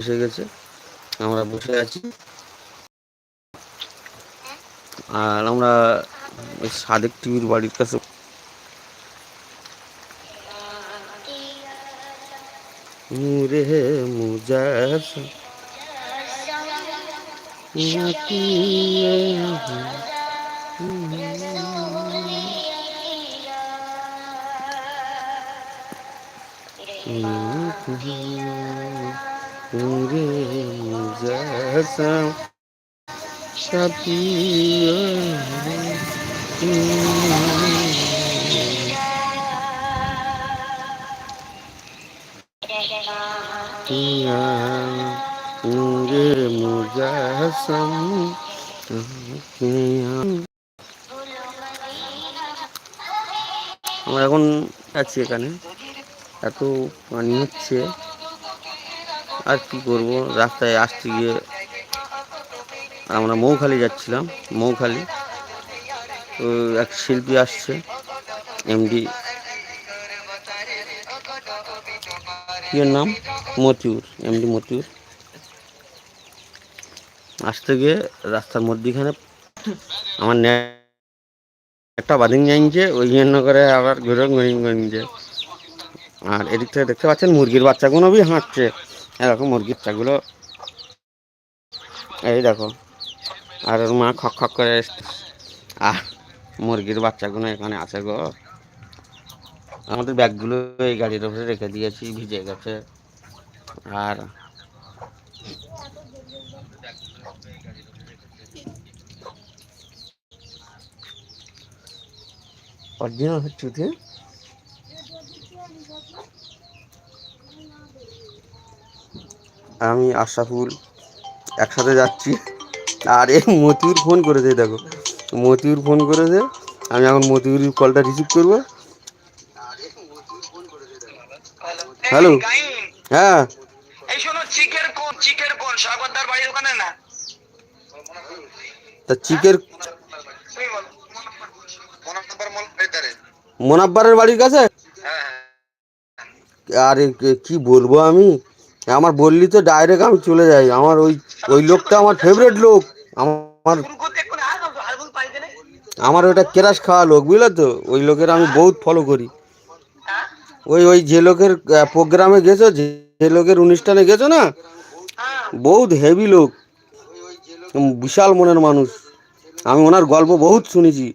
এসে গেছে। আমরা বসে আছি। আর আমরা সাদেক টিভির বাড়ির কাছে নূরে মুজাস নূরে মুজাসম আমরা এখন আছি এখানে। এত পানি হচ্ছে আর কি করব? রাস্তায় আসতে গিয়ে আমরা মৌখালি যাচ্ছিলাম, মৌখালি। তো এক শিল্পী আসছে, এমডি। কি নাম? মতিউর, এমডি মতিউর। আসতে গিয়ে রাস্তার মধ্যিখানে আমার একটা বাদিং জানিয়েছে ওই জন্য করে আবার ঘুরে গড়িং গড়িংছে আর এদিক থেকে দেখতে পাচ্ছেন, মুরগির বাচ্চাগুলো বি হাঁটছে। এরকম মুরগির বাচ্চাগুলো এই দেখো, আর ওর মা খক খক করে। আহ, মুরগির বাচ্চাগুলো এখানে আছে গো আমাদের ব্যাগগুলো এই গাড়ির উপরে রেখে দিয়েছি, ভিজে গেছে আর অরিজিনাল হচ্ছে। আমি আশাফুল একসাথে যাচ্ছি। আর এই মতিউর ফোন করেছে দেখো। মতিউর ফোন করেছে আমি এখন মতিউর কলটা রিসিভ করব। হ্যালো হ্যাঁ। এই শোনো চিকের কোন চিকের কোন? স্বাগতদার বাড়ির ওখানে না? তা চিকের মনে মোনাব্বারের বাড়ির কাছে? হ্যাঁ। আরে কে- কি বলব আমি? আমার বললি তো ডাইরেক্ট আমি চলে যাই। আমার ওই ওই লোকটা আমার ফেভারিট লোক। আমার আমার ওটা কেরাস খাওয়া লোক বুঝলে তো? ওই লোকের আমি বহুত ফলো করি। ওই ওই যে লোকের প্রোগ্রামে গেছো যে লোকের অনুষ্ঠানে গেছো না? বহুত হেভি লোক। বিশাল মনের মানুষ। আমি ওনার গল্প বহুত শুনেছি।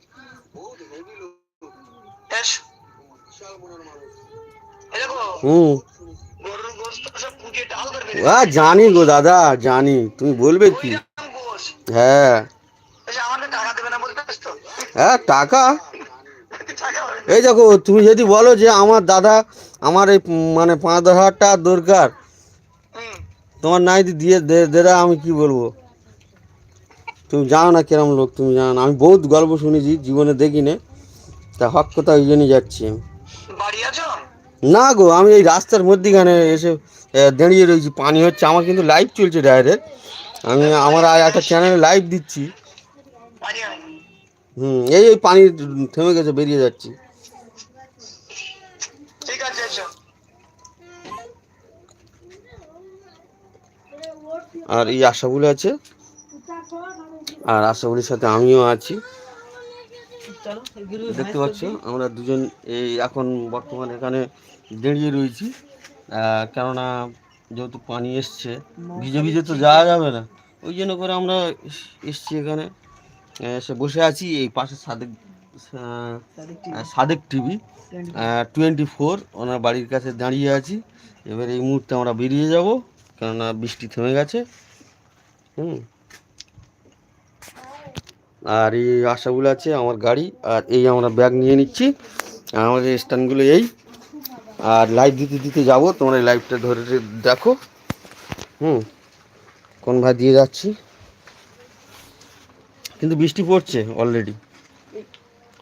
হুম। আ, জানি গো দাদা জানি। তুমি বলবে কি? হ্যাঁ। না হ্যাঁ টাকা? এই দেখো তুমি যদি বলো যে আমার দাদা আমার এই মানে পাঁচ দশ হাজার টাকা দরকার তোমার নাই দিয়ে দে- দেরা আমি কি বলব? তুমি জানো না কিরম লোক তুমি জানো না। আমি বহুত গল্প শুনেছি জীবনে দেখি দেখিনি। তা হক কথা ওই জন্যই যাচ্ছি না গো আমি এই রাস্তার মধ্যিখানে এসে দাঁড়িয়ে রয়েছি। পানি হচ্ছে আমার কিন্তু লাইভ চলছে ডাইরেক্ট আমি আমার আর একটা চ্যানেলে লাইভ দিচ্ছি। হুম এই এই পানি থেমে গেছে বেরিয়ে যাচ্ছি। আর এই আশাগুলো আছে। আর আশাগুলির সাথে আমিও আছি। দেখতে পাচ্ছ আমরা দুজন এই এখন বর্তমানে এখানে দাঁড়িয়ে রয়েছি। কেননা যেহেতু পানি এসছে ভিজে ভিজে তো যাওয়া যাবে না। ওই জন্য করে আমরা এস- এসছি এখানে। এসে বসে আছি এই পাশে Sadek Sadek TV. Twenty four ওনার বাড়ির কাছে দাঁড়িয়ে আছি। এবার এই মুহূর্তে আমরা বেরিয়ে যাব কেননা বৃষ্টি থেমে গেছে। হুম। আর এই আশাগুলো আছে আমার গাড়ি আর এই আমরা ব্যাগ নিয়ে নিচ্ছি। আমাদের স্ট্যান্ডগুলো এই। আর লাইভ দিতে দিতে যাব। তোমরা লাইভটা ধরে দেখো। হুম। কোন ভাই দিয়ে যাচ্ছি? কিন্তু বৃষ্টি পড়ছে অলরেডি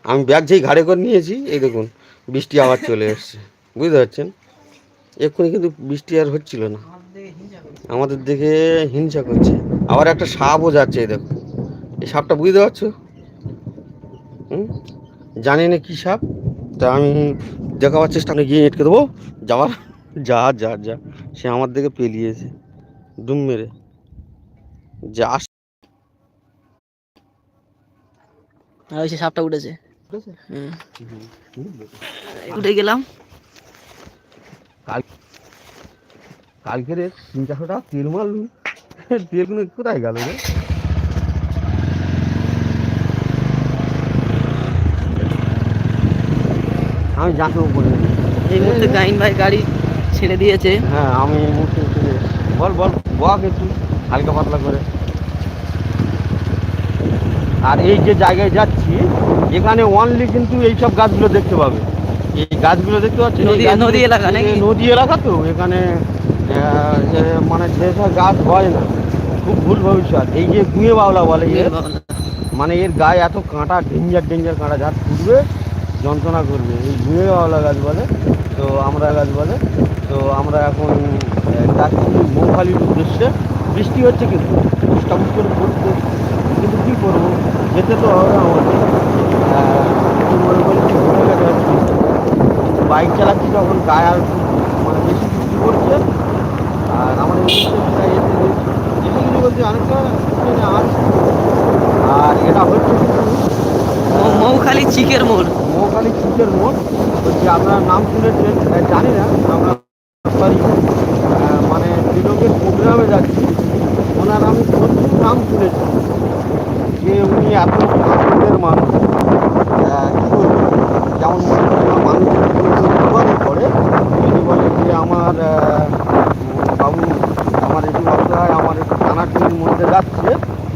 আমি ব্যাগ যেই ঘাড়ে করে নিয়েছি, এই দেখুন, বৃষ্টি আবার চলে এসছে। বুঝতে পারছেন? এক্ষুনি কিন্তু বৃষ্টি আর হচ্ছিল না। আমাদের দেখে হিংসা করছে। আবার একটা সাপও যাচ্ছে, এই দেখো এই সাপটা বুঝতে পারছ? হুম? জানি না কী সাপ, তা আমি দেখাবার চেষ্টা করে গিয়ে এটকে দেবো। যাওয়ার। যা যা যা। সে আমার দিকে পেলিয়েছে। ডুম মেরে। যে। ওই সে সাপটা উঠেছে। হুম। উঠে গেলাম। কালকে রে তিন চারশো টাকা তেল মারলু তেল কোনো কোথায় গেল রে? আমি জানতেও বলিনি। এই মুহূর্তে গাইন ভাই গাড়ি ছেড়ে দিয়েছে। হ্যাঁ আমি এই মুহূর্তে বল বল বক একটু হালকা পাতলা করে। আর এই যে জায়গায় যাচ্ছি এখানে অনলি কিন্তু এইসব গাছগুলো দেখতে পাবে। এই গাছগুলো দেখতে পাচ্ছি? নদী- নদী এলাকা নদী এলাকা তো এখানে মানে যেসব গাছ হয় না খুব ভুল ভবিষ্যৎ। এই যে গুঁয়ে বাউলা বলে মানে এর গায়ে এত কাঁটা ডেঞ্জার ডেঞ্জার কাঁটা যা ফুটবে যন্ত্রণা করবে। এই বাউলা গাছ বলে, তো আমরা গাছ বলে, তো আমরা এখন যাচ্ছি মৌখালির উদ্দেশ্যে। বৃষ্টি হচ্ছে কিন্তু স্টাবুস করে পড়ছে কিন্তু কী করব? যেতে তো হবে আমাদের। মনে করি। বাইক চালাচ্ছি যখন গায়ে আর মানে বেশি বৃষ্টি পড়ছে। আর উদ্দেশ্যে এসে বলতে অনেকটা আর এটা হচ্ছে মৌখালি চিকের মোড়। মৌখালি চিকের মোড়। বলছি আপনার নাম শুনেছেন জানি না, আমরা সরি। মানে যে প্রোগ্রামে যাচ্ছি, ওনার আমি প্রচুর নাম শুনেছি। যে উনি এত আনন্দের মানুষ। যেমন মনে মানুষের পড়ে যদি বলে যে আমার বাবু, আমার একটু অসহায়, আমার একটু টানাটুনির মধ্যে যাচ্ছে,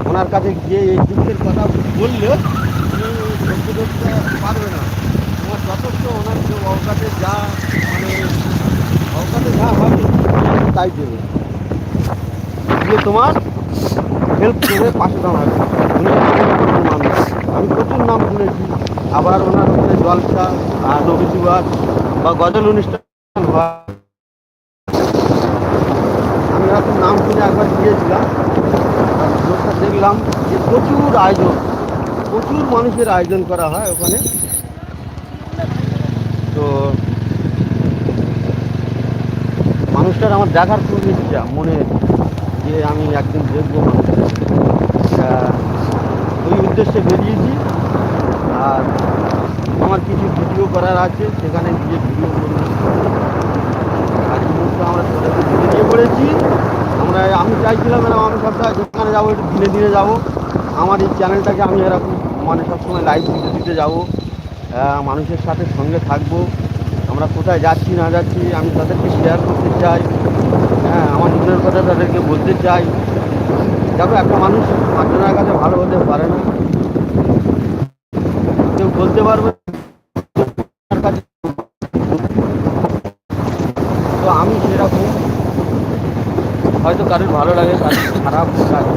ওনার কাছে গিয়ে এই দুঃখের কথা বললে উনি ধৈর্য ধরতে পারবে না তোমার যথেষ্ট ওনার যে অবকাশে যা মানে অবকাশে যা হবে তাই দেবে দিয়ে তোমার হেল্প করে পাশে দাঁড়াবে। উনি মানুষ। আমি প্রচুর নাম শুনেছি। আবার ওনার ওখানে জলসা, আর নবীজুবার বা গজল অনুষ্ঠান। আমি এখন নাম শুনে একবার গিয়েছিলাম। দেখলাম যে প্রচুর আয়োজন, প্রচুর মানুষের আয়োজন করা হয় ওখানে। তো মানুষটার আমার দেখার খুব ইচ্ছা, মনে। যে আমি একদিন দেখব ওই উদ্দেশ্যে বেরিয়েছি। আর আমার কিছু ভিডিও করার আছে, সেখানে গিয়ে ভিডিও করব। আজ মুহূর্তে আমরা বেরিয়ে পড়েছি। আমরা, আমি চাইছিলাম এরকম আমি সবটা যেখানে যাব একটু দিনে দিনে যাব। আমার এই চ্যানেলটাকে আমি এরকম মানে সবসময় লাইভ দিতে দিতে যাব। মানুষের সাথে সঙ্গে থাকব। আমরা কোথায় যাচ্ছি, না যাচ্ছি, আমি তাদেরকে শেয়ার করতে চাই। হ্যাঁ আমার মনের কথা তাদেরকে বলতে চাই। দেখো, একটা মানুষ পাঁচজনের কাছে ভালো হতে পারে না। কেউ বলতে পারবে তো আমি সেরকম হয়তো কারোর ভালো লাগে, কারোর খারাপ লাগে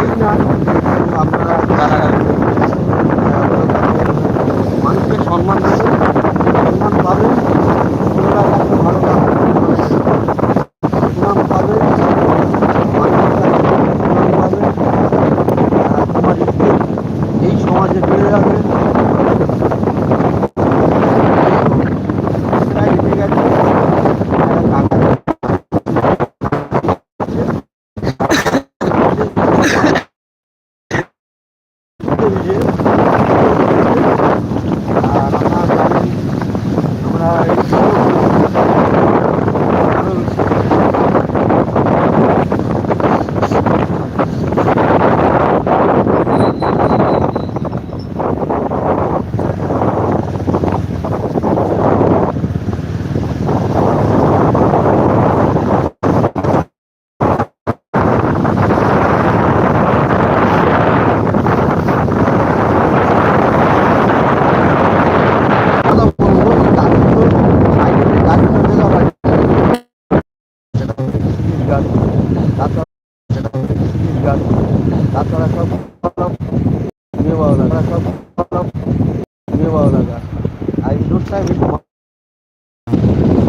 এই না, আপনারা যারা মানুষকে সম্মান দেবেন সম্মান পাবেন আপনারা কাছে ভালো লাগবে সুনাম পাবেন মানুষের কাছে সুনাম পাবেন আর তোমার ইজ্জত এই সমাজে বেড়ে যাবে প্রায় এসে গেছে একটা কাকা যে আর আমার বাড়ি আমরা এই কথা বলব যে গাছগুলো সাইডে যে গাছগুলো দেখা হয় গাছ তাছাড়া গাছ তাছাড়া সব সব মেয়েবাওলা গাছ সব সব মেয়েবাওলা গাছ আর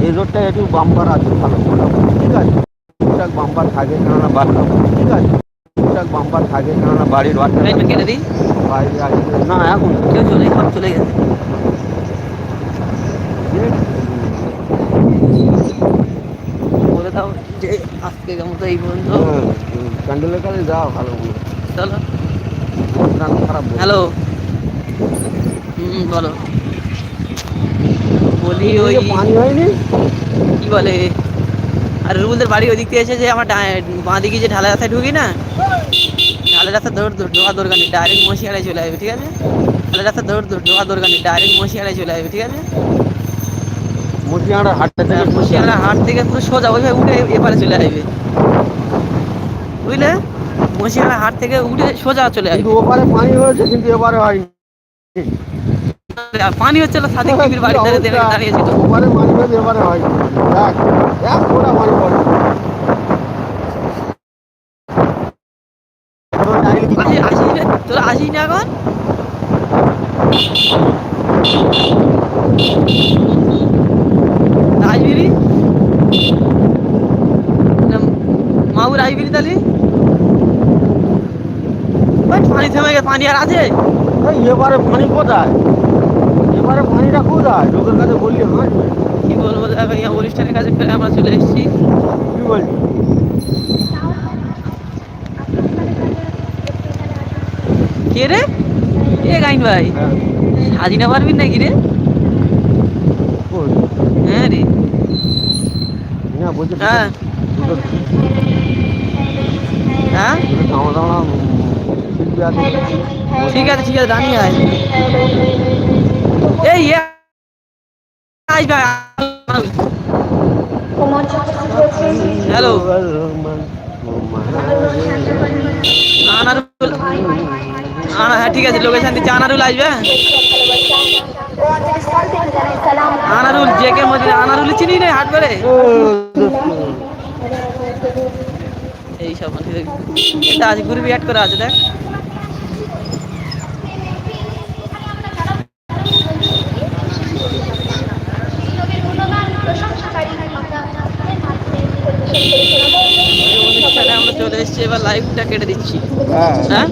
এই রোডটায় একটু বাম্পার আছে ভালো ঠিক আছে? টুকটাক বাম্পার থাকে কেননা বাড়ির ঠিক আছে? টুকটাক বাম্পার থাকে কেননা বাড়ির লাইনটা কেটে দিই? বাইরে আছে না এখন কেউ চলে সব চলে গেছে। ঠিক বললাম যে আজকে মতো এই পর্যন্ত। ক্যান্ডেলের কাছে যাওয়া ভালো চলো। খারাপ হ্যালো হুম বলো। বলি ওই কি বলে? আর রুবুলদের বাড়ি ওই দিক থেকে এসে যে আমার বাঁ দিকে যে ঢালাই রাস্তায় ঢুকি না ঢালাই রাস্তা দৌড় দৌড় ঢোকা দরকার নেই ডাইরেক্ট মশিয়াড়ায় চলে আসবে ঠিক আছে? ঢালাই রাস্তা দৌড় দৌড় ঢোকা দরকার নেই ডাইরেক্ট মশিয়াড়ায় চলে আসবে ঠিক আছে? মতিহারা হাটটা থেকে মশিয়াড়া হাট থেকে পুরো সোজা ওইভাবে উঠে এপারে চলে আসবে। বুঝলে? মশিয়াড়া হাট থেকে উঠে সোজা চলে আসবে। ওপারে পানি হয়েছে কিন্তু এবারে হয়নি। পানি হচ্ছে না সাদিক বিবির বাড়ি ধারে দাঁড়িয়েছিল পানি হয়েছে এবারে দেখ এক ফোঁটা পানি পড়ে তোরা আসিস না এখন? তাহলে? পানি থেমে গেছে পানি আর আছে? এবারে পানি কোথায়? এবারে পানিটা কোথায়? লোকের কাছে বললি হাঁটবে কি বলব দেখো ইয়া অনুষ্ঠানের কাছে ফেরে আমরা চলে এসেছি। কি বলছি কে রে? এ গাইন ভাই? হ্যাঁ। সাজি না পারবি নাকি রে? হ্যাঁ রে। হ্যাঁ। হ্যাঁ? ঠিক আছে ঠিক আছে দাঁড়িয়ে আয়। এই আসবে হ্যালো। আনারুল, আনা হ্যাঁ ঠিক আছে লোকেশন দিচ্ছি, আনারুল আসবে হ্যাঁ? আনারুল যে কে মধ্যে আনারুল চিনি রে হাট করে? এই সব এটা আছে গ্রুপে আছে, দেখ অনুষ্ঠানে আমরা চলে এসেছি এবার লাইভটা কেটে দিচ্ছি। হ্যাঁ। হ্যাঁ?